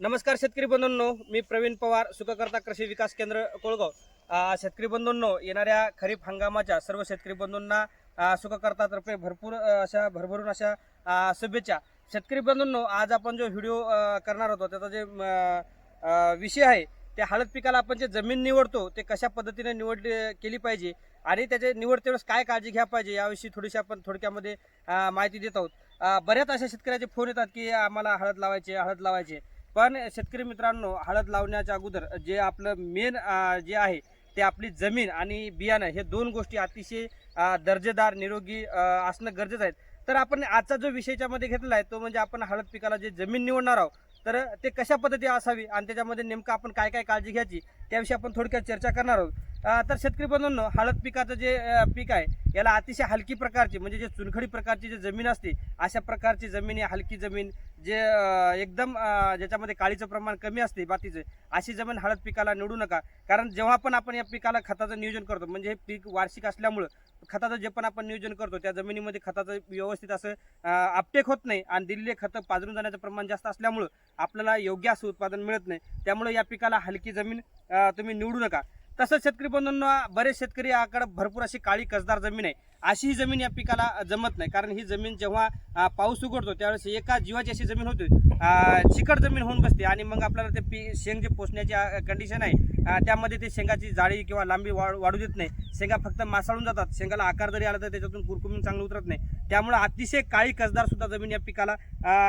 नमस्कार शेतकरी बंधूंनो मी प्रवीण पवार सुखकर्ता कृषी विकास केंद्र कोळगाव. शेतकरी बंधूंनो येणाऱ्या खरीप हंगामाच्या सर्व शेतकरी बंधूंना सुखकर्तातर्फे भरपूर अशा भरभरून अशा शुभेच्छा. शेतकरी बंधूंनो आज आपण जो व्हिडिओ करणार होतो त्याचा जे विषय आहे त्या हळद पिकाला आपण जे जमीन निवडतो ते कशा पद्धतीने निवड केली पाहिजे आणि त्याचे निवडते काय काळजी घ्या पाहिजे याविषयी थोडीशी आपण थोडक्यामध्ये माहिती देत आहोत. बऱ्याच अशा शेतकऱ्याचे फोन येतात की आम्हाला हळद लावायची हळद लावायची पण शेतकरी मित्रांनो हळद लावण्याच्या अगोदर जे आपलं मेन जे आहे ते आपली जमीन आणि बियाणं हे दोन गोष्टी अतिशय दर्जेदार निरोगी असणं गरजेचं आहे. तर आपण आजचा जो विषयाच्यामध्ये घेतला आहे तो म्हणजे आपण हळद पिकाला जे जमीन निवडणार आहोत तर ते कशा पद्धती असावी आणि त्याच्यामध्ये नेमकं आपण काय काय काळजी घ्यायची त्याविषयी आपण थोडक्यात चर्चा करणार आहोत. तर शेतकरी बंधूंनो हळद पिकाचं जे पीक आहे याला अतिशय हलकी प्रकारची म्हणजे जे चुनखडी प्रकारची जी जमीन असते अशा प्रकारची जमीन हलकी जमीन जे एकदम ज्याच्यामध्ये काळीचं प्रमाण कमी असते बातीचं अशी जमीन हळद पिकाला निवडू नका. कारण जेव्हा पण आपण या पिकाला खताचं नियोजन करतो म्हणजे हे पीक वार्षिक असल्यामुळं खताचं जे पण आपण नियोजन करतो त्या जमिनीमध्ये खताचं व्यवस्थित असं आपटेक अपटेक होत नाही आणि दिलेले खतं पाजरून जाण्याचं प्रमाण जास्त असल्यामुळं आपल्याला योग्य असं उत्पादन मिळत नाही. त्यामुळे या पिकाला हलकी जमीन तुम्ही निवडू नका. तसंच शेतकरी बंधूंना बरेच शेतकरी याकडे भरपूर अशी काळी कसदार जमीन आहे. अशी ही जमीन या पिकाला जमत नाही कारण ही जमीन जेव्हा पाऊस उघडतो त्यावेळेस एका जीवाची अशी जमीन होते. चिकट जमीन होऊन बसते आणि मग आपल्याला ते पी शेंग जे पोचण्याची कंडिशन आहे त्यामध्ये ते शेंगाची जाळी किंवा लांबी वाढ वाढू देत नाही. शेंगा फक्त मासाळून जातात. शेंगाला आकार जरी आला तर त्याच्यातून कुरकुमीन चांगलं उतरत नाही. त्यामुळे अतिशय काळी कसदार सुद्धा जमीन या पिकाला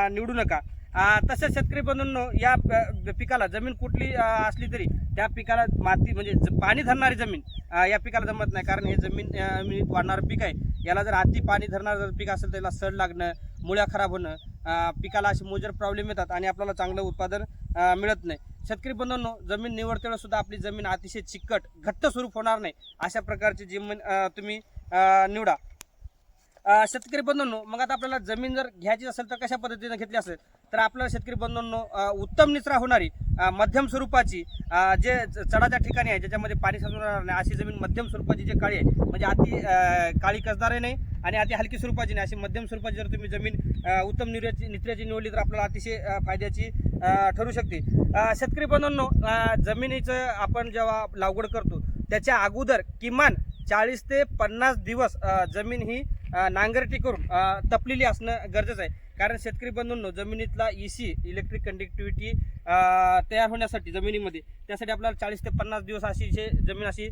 निवडू नका. तसेच शेतकरी बंधूंनो या प- पिकाला जमीन कुठली असली तरी त्या पिकाला माती म्हणजे ज- पाणी धरणारी जमीन या पिकाला जमत नाही. कारण हे जमीन वाढणारं पीक आहे. याला जर अति पाणी धरणारं जर पीक असेल तर याला सड लागणं मुळ्या खराब होणं पिकाला असे मोजर प्रॉब्लेम येतात आणि आपल्याला चांगलं उत्पादन मिळत नाही. शेतकरी बंधूंनो जमीन निवडतेवेळेस सुद्धा आपली जमीन अतिशय चिकट घट्ट स्वरूप होणार नाही. अशा प्रकारची जमीन तुम्ही निवडा. शेतकरी बंधूंनो मग आता आपल्याला जमीन जर घ्यायची असेल तर कशा पद्धतीने घेतली असेल? तर आपलं शेतकरी बंधूंनो उत्तम निचरा होणारी मध्यम स्वरूपाची जे च- चढाच्या ठिकाणी आहे ज्याच्यामध्ये पाणी साचून राहणार नाही अशी जमीन मध्यम स्वरूपाची जी काळी आहे म्हणजे अति काळी कसदार नाही आणि अति हलकी स्वरूपाची नाही अशी मध्यम स्वरूपाची जर तुम्ही जमीन उत्तम निर्याची निचऱ्याची निवडली तर आपल्याला अतिशय फायद्याची ठरू शकते. शेतकरी बंधूंनो जमिनीचं आपण जेव्हा लागवड करतो त्याच्या अगोदर किमान चाळीस ते पन्नास दिवस जमीन ही नांगरटी करून तपलेली असणं गरजेचं आहे. कारण शेतकरी बंधूंनो जमिनीतला ई सी इलेक्ट्रिक कंडक्टिव्हिटी तयार होण्यासाठी जमिनीमध्ये त्यासाठी आपल्याला चाळीस ते पन्नास दिवस अशी जे जमीन अशी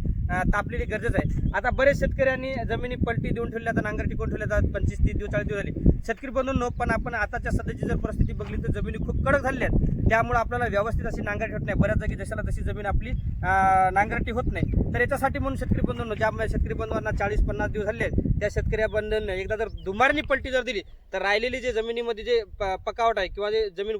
तापलेली गरजेचं आहे. आता बरेच शेतकऱ्यांनी जमिनी पलटी देऊन ठेवल्या तर नांगरटी करून ठेवल्या जातात पंचवीस तीस दिवस चाळीस दिवस झाले. शेतकरी बंधूंनो पण आपण आताच्या सध्याची जर परिस्थिती बघली तर जमिनी खूप कडक झालेल्या आहेत. त्यामुळे आपल्याला व्यवस्थित अशी नांगरटी होत नाही. बऱ्याच जागी जशाला तशी जमीन आपली नांगरटी होत नाही. तर याच्यासाठी म्हणून शेतकरी बंधूंनो ज्या शेतकरी बंधूंना चाळीस पन्नास दिवस झाले आहेत, त्या शेतकरी बंधूंना एकदा जर दुमारणी पलटी जर दिली तर राहिलेली जे जमिनीमध्ये जे प- पकावट आहे किंवा जे जमीन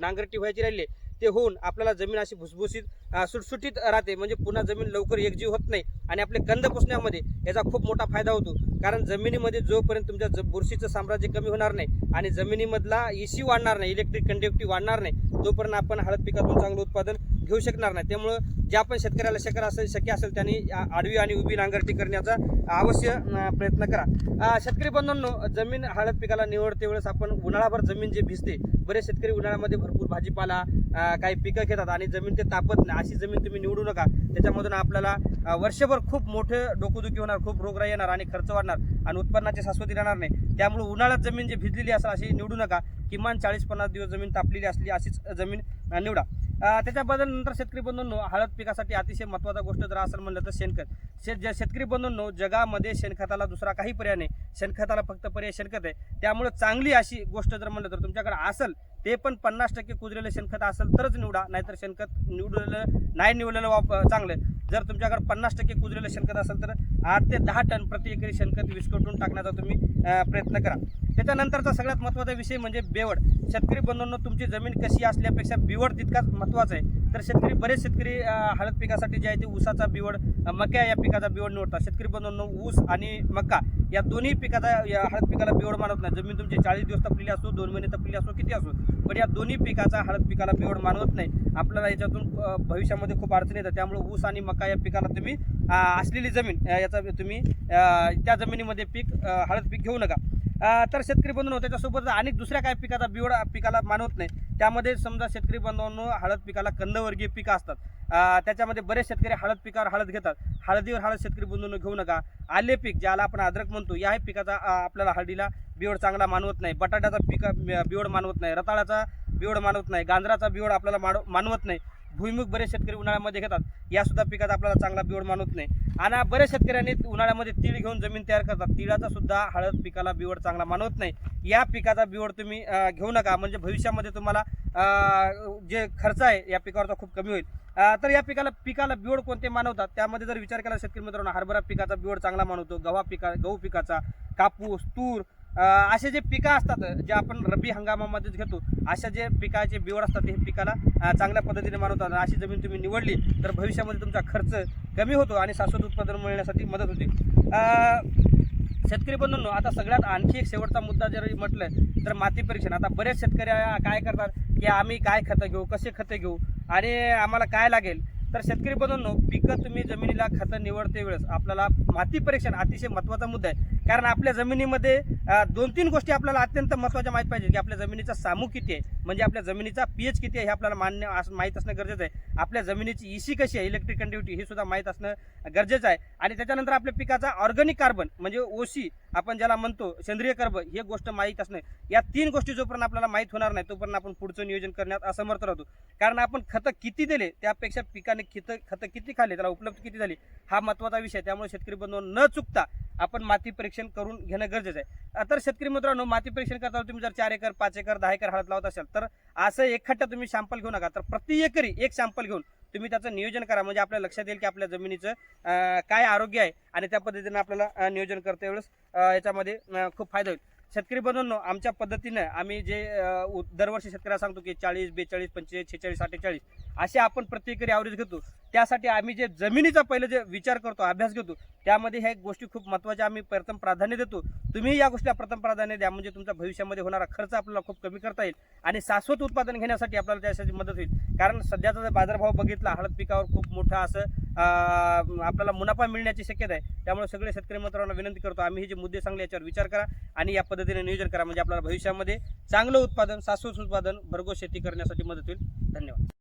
नांगरटी व्हायची राहिली ते होऊन आपल्याला जमीन अशी भुसभुशीत सुटसुटीत राहते. म्हणजे पुन्हा जमीन लवकर एकजीव होत नाही आणि आपले कंद पुसण्यामध्ये याचा खूप मोठा फायदा होतो. कारण जमिनीमध्ये जोपर्यंत तुमच्या ज- बुरशीचं साम्राज्य कमी होणार नाही आणि जमिनीमधला इसी वाढणार नाही इलेक्ट्रिक कंडक्टिव्ह वाढणार नाही तोपर्यंत आपण हळद पिकातून चांगलं उत्पादन घेऊ शकणार नाही. त्यामुळं ज्या पण शेतकऱ्याला शक्य असेल शक्य असेल त्यांनी आडवी आणि उभी नांगरटी करण्याचा अवश्य प्रयत्न करा. शेतकरी बंधूंनो जमीन हळद पिकाला निवडते वेळेस आपण उन्हाळाभर जमीन जे भिजते बरेच शेतकरी उन्हाळ्यामध्ये भरपूर भाजीपाला काही पिकं घेतात आणि जमीन ते तापत नाही. अशी जमीन तुम्ही निवडू नका. त्याच्यामधून आपल्याला वर्षभर खूप मोठं डोकंदुखी होणार खूप रोगराई येणार आणि खर्च वाढणार आणि उत्पन्नाची शाश्वती राहणार नाही. त्यामुळे उन्हाळ्यात जमीन जी भिजलेली असेल अशी निवडू नका. किमान चाळीस पन्नास दिवस जमीन तापलेली असली अशीच जमीन निवडा. त्याच्याबद्दल नंतर शेतकरी बंधूंनो हळद पिकासाठी अतिशय महत्त्वाचा गोष्ट जर असेल म्हणलं तर शेणखत. शेत शेतकरी बंधूंनो जगामध्ये शेणखताला दुसरा काही पर्याय नाही. शेणखताला फक्त पर्याय शेणखत आहे. त्यामुळे चांगली अशी गोष्ट जर म्हणलं तर तुमच्याकडे असेल ते पण पन्नास टक्के कुजलेलं शेणखत असेल तरच निवडा नाहीतर शेणखत निवडलेलं नाही निवडलेलं वाप चांगलं जर तुमच्याकडे पन्नास टक्के कुजलेलं शेणखत असेल तर आठ ते दहा टन प्रति एकरी शेणखत विस्कटून टाकण्याचा तुम्ही प्रयत्न करा. त्याच्यानंतरचा सगळ्यात महत्त्वाचा विषय म्हणजे बेवड. शेतकरी बंधूंनो तुमची जमीन कशी असल्यापेक्षा बिवड तितकाच महत्त्वाचा आहे. तर शेतकरी बरेच शेतकरी हळद पिकासाठी जे आहे ते ऊसाचा बिवड मक्या या पिकाचा बिवड निवडतात. शेतकरी बंधूंनो ऊस आणि मका या दोन्ही पिकाचा या हळद पिकाला बिवड मानत नाही. जमीन तुमची चाळीस दिवस तपलेली असो दोन महिने तपलेली असो किती असो पण या दोन्ही पिकाचा हळद पिकाला बिवड मानवत नाही. आपल्याला याच्यातून भविष्यामध्ये खूप अडचणी येतात. त्यामुळे ऊस आणि मका या पिकाला तुम्ही असलेली जमीन याचा तुम्ही त्या जमिनीमध्ये पीक हळद पीक घेऊ नका. तर शेतकरी बंधून त्याच्यासोबत अनेक दुसऱ्या काही पिकाचा बिवड पिकाला मानवत नाही. त्यामध्ये समजा शेतकरी बांधवांनो हळद पिकाला कंदवर्गीय पिकं असतात. त्याच्यामध्ये बरेच शेतकरी हळद पिकावर हळद घेतात. हळदीवर हळद शेतकरी बंधूंनो घेऊ नका. आले पीक ज्याला आपण अद्रक म्हणतो याही पिकाचा आपल्याला हळदीला बिवड चांगला मानवत नाही. बटाट्याचा पिका बिवड मानवत नाही. रताळाचा बिवड मानवत नाही. गांजराचा बिवड आपल्याला मानवत नाही. भुईमुग बरेच शेतकरी उन्हाळ्यामध्ये घेतात. यासुद्धा पिकात आपल्याला चांगला बिवड मानवत नाही. आणि बरेच शेतकऱ्यांनी उन्हाळ्यामध्ये तीळ घेऊन जमीन तयार करतात. तिळाचा सुद्धा हळद पिकाला बिवड चांगला मानवत नाही. या पिकाचा बिवड तुम्ही घेऊ नका. म्हणजे भविष्यामध्ये तुम्हाला जे खर्च आहे या पिकावरचा खूप कमी होईल. तर या पिकाला पिकाला बिवड कोणते मानवतात? त्यामध्ये जर विचार केला शेतकरी मित्रांनो हरभरा पिकाचा बिवड चांगला मानवतो गव्हा पिका गहू पिकाचा कापूस तूर असे जे पिकं असतात जे आपण रब्बी हंगामामध्येच घेतो अशा जे पिकाचे बिवड असतात हे पिकाला चांगल्या पद्धतीने मानवतात. आणि अशी जमीन तुम्ही निवडली तर भविष्यामध्ये तुमचा खर्च कमी होतो आणि शाश्वत उत्पादन मिळण्यासाठी मदत होते. शेतकरी बंधूंनो आता सगळ्यात आणखी एक शेवटचा मुद्दा जर म्हटलं तर माती परीक्षण. आता बरेच शेतकरी काय करतात की आम्ही काय खतं घेऊ कसे खतं घेऊ आणि आम्हाला काय लागेल? तर शेतकरी बंधूंनो पिकं तुम्ही जमिनीला खतं निवडते वेळेस आपल्याला माती परीक्षण अतिशय महत्त्वाचा मुद्दा आहे. कारण आपल्या जमिनीमध्ये दोन तीन गोष्टी आपल्याला अत्यंत महत्त्वाच्या माहीत पाहिजे की आपल्या जमिनीचा सामू किती आहे. म्हणजे आपल्या जमिनीचा पीएच किती आहे हे आपल्याला मान्य असं माहीत असणं गरजेचं आहे. आपल्या जमिनीची ईसी कशी आहे इलेक्ट्रिक कंडिव्हिटी हे सुद्धा माहीत असणं गरजेचं आहे. आणि त्याच्यानंतर आपल्या पिकाचा ऑर्गॅनिक कार्बन म्हणजे ओसी आपण ज्याला म्हणतो सेंद्रिय कर्ब हे गोष्ट माहीत असणं. या तीन गोष्टी जोपर्यंत आपल्याला माहीत होणार नाही तोपर्यंत आपण पुढचं नियोजन करण्यात असमर्थ राहतो. कारण आपण खतं किती दिले त्यापेक्षा पिकाने खतं खतं किती खाल्ले त्याला उपलब्ध किती झाली हा महत्त्वाचा विषय त्यामुळे शेतकरी बंधू न चुकता आपण माती परीक्षण करून घेणं गरजेचं आहे. तर शेतकरी मित्रांनो माती परीक्षण करताना तुम्ही जर चार एकर पाच एकर दहा एकर हळद लावत असाल तर असं एकखट्टा तुम्ही सॅम्पल घेऊ नका. तर प्रति एकरी एक सॅम्पल घेऊन तुम्ही त्याचं नियोजन करा. म्हणजे आपल्या लक्षात येईल की आपल्या जमिनीचं काय आरोग्य आहे आणि त्या पद्धतीने आपल्याला नियोजन करता वेळेस याच्यामध्ये खूप फायदा होईल. शेतकरी बंधूंनो आमच्या पद्धतीनं आम्ही जे दरवर्षी शेतकऱ्याला सांगतो की चाळीस बेचाळीस पंचेचाळीस छेचाळीस अठ्ठेचाळीस असे आपण प्रत्येक ॲव्हरेज घेतो. त्यासाठी आम्ही जे जमिनीचा पहिले जे विचार करतो अभ्यास घेतो त्यामध्ये ह्या गोष्टी खूप महत्त्वाच्या आम्ही प्रथम प्राधान्य देतो. तुम्ही या गोष्टीला प्रथम प्राधान्य द्या म्हणजे तुमचा भविष्यामध्ये होणारा खर्च आपल्याला खूप कमी करता येईल आणि शाश्वत उत्पादन घेण्यासाठी आपल्याला त्यासाठी मदत होईल. कारण सध्याचा जर बाजारभाव बघितला हळद पिकावर खूप मोठा असं आपल्याला मुनाफा मिळण्याची शक्यता आहे. त्यामुळे सगळे शेतकरी मित्रांना विनंती करतो आम्ही हे जे मुद्दे सांगले याच्यावर विचार करा आणि या पद्धतीने नियोजन करा. म्हणजे आपल्याला भविष्यामध्ये चांगलं उत्पादन शाश्वत उत्पादन भरघोस शेती करण्यासाठी मदत होईल. धन्यवाद.